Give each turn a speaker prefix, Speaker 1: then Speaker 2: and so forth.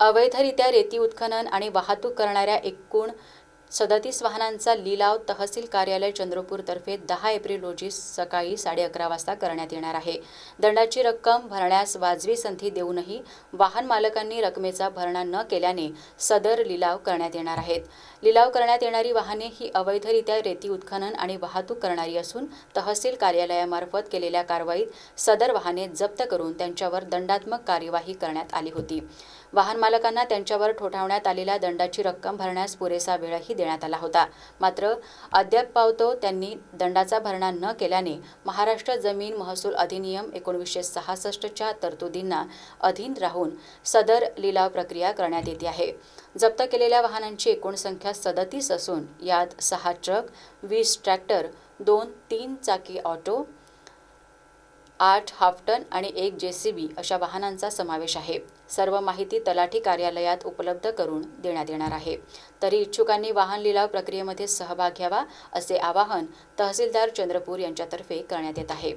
Speaker 1: अवैधरित्या रेती उत्खनन आणि वाहतूक करणाऱ्या एकूण सदतीस वाहनांचा लिलाव तहसील कार्यालय चंद्रपूरतर्फे दहा एप्रिल रोजी सकाळी साडे अकरा वाजता करण्यात येणार आहे. दंडाची रक्कम भरण्यास वाजवी संधी देऊनही वाहन मालकांनी रकमेचा भरणा न केल्याने सदर लिलाव करण्यात येणार आहेत. लिलाव करण्यात येणारी वाहने ही अवैधरित्या रेती उत्खनन आणि वाहतूक करणारी असून तहसील कार्यालयामार्फत केलेल्या कारवाईत सदर वाहने जप्त करून त्यांच्यावर दंडात्मक कार्यवाही करण्यात आली होती. वाहन मालकांना त्यांच्यावर ठोठावण्यात आलेल्या दंडाची रक्कम भरण्यास पुरेसा वेळही देण्यात आला होता. मात्र अद्याप पावतो त्यांनी दंडाचा भरणा न केल्याने महाराष्ट्र जमीन महसूल अधिनियम एकोणवीसशे सहासष्टच्या तरतुदींना अधीन राहून सदर लिलाव प्रक्रिया करण्यात येते आहे. जप्त केलेल्या वाहनांची एकूण संख्या सदतीस असून यात सहा ट्रक वीस ट्रॅक्टर दोन तीन चाकी ऑटो आठ हाफटन आणि एक जे सी बी अशा वाहनांचा समावेश आहे. सर्व माहिती तलाठी कार्यालयात उपलब्ध करून देण्यात येणार आहे. तरी इच्छुकांनी वाहन लिलाव प्रक्रियेमध्ये सहभाग घ्यावा असे आवाहन तहसीलदार चंद्रपूर यांच्यातर्फे करण्यात येत आहे.